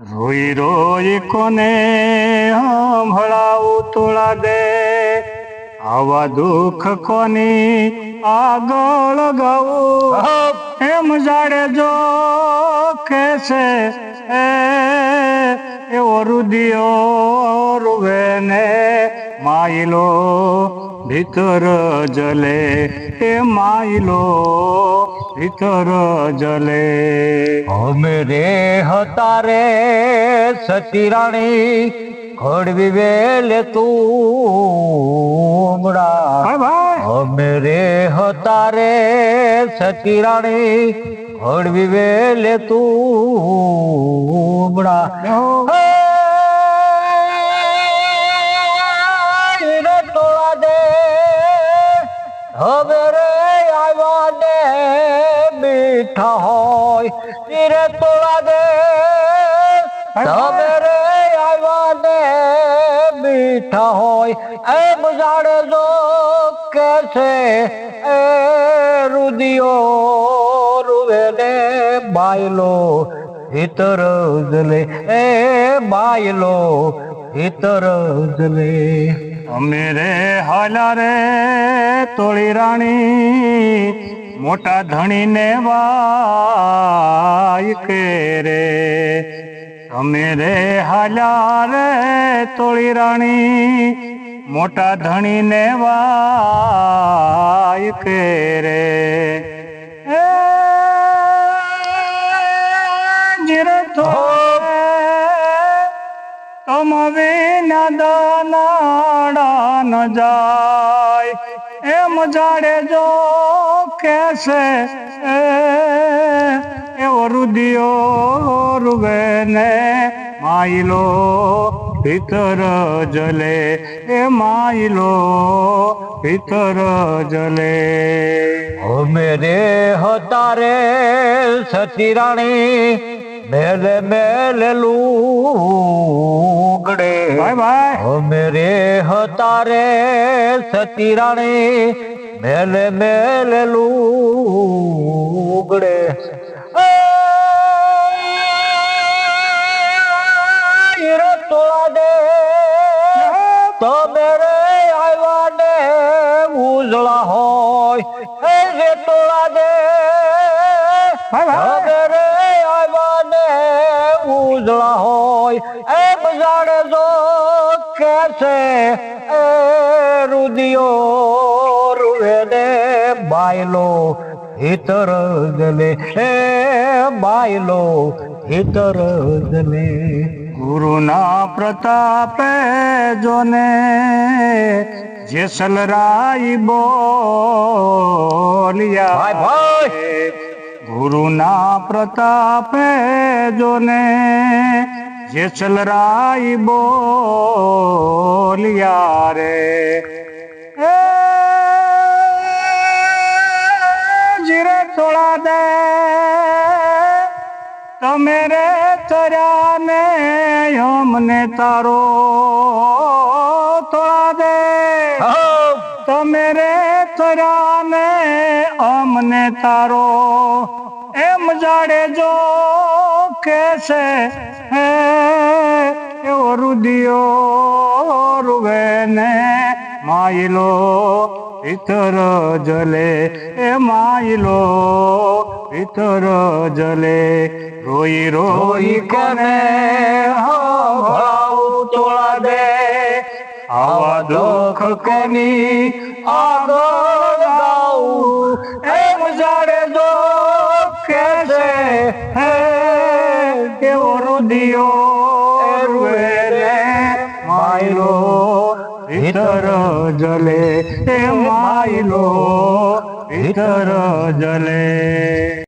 રોઈ રોઈ કોને હંભળાવું તોળા દે આવા દુઃખ કોની આગળ ગાવું એમ જાડે જો કેસે એ એવો રુદિયો રૂવે ને માયલો ભીતર જલે એ માયલો ભીતર જલે અમે રે હતા રે સતી રાણી ખડવી વેલે ભાઈ અમે રે હતા રે સતી રાણી ખડવી વેલે તુમડા મીઠા હોય રે ટોળા દે હવે રે આવ્યા ને મીઠા હોય એમ જાણે જો કે છે એ રુદિયો રૂવે ને બાયલો ભીતર જલે એ બાયલો ભીતર જલે અમે રે હાલા રે તોળી રાણી મોટા ધણીને વાય કે રે? અમે રે હાલા રે તોળી રાણી. મોટા ધણીને વાય કે રે? તમ વિના દાનાડા ન જાય. એમ જાડે જો કેસે એવો રુદિયો રૂવે ને માયલો ભીતર જલે, એ માયલો ભીતર જલે. અમે મેરે હતા રે, સતી રાણી મેલે મેલે લુગડે. ભાઈ ભાઈ. મેરે હતા રે સતી રાણી. મેલે મેલે લુગડે. તોળા દે રે આવ્યા ને ઉજળા હોય. એ જે તોળા દે ભાઈ. ઉજળા હોય એ બજાડે જો કે છે એ રુદિયો રૂવે ને બાયલો હિતર જલે એ બાયલો હિતર જલે ગુરુના પ્રતાપે જોને જેસલરાય બોલિયા ભાઈ ભાઈ! ગુરુના પ્રતાપે જોને જેસલરાઈ બોલિયા રે. એ જીરે થોડા દે. તમે રે તર્યા ને અમને તારો તોડા દે. તમે રે ને અમને તારો, એમ જાડે જો કેસે હે, એવો રુદિયો રૂવે ને માયલો ઇતર જલે, એ માયલો ઇતર જલે, રોઈ રોઈ કરે હા આવા દુઃખ કોની આગળ ગાઉં એમ જાડે જો કે છે? હે, કેવો રુદિયો રૂવે રે? માયલો ભીતર જલે એ માયલો ભીતર જલે.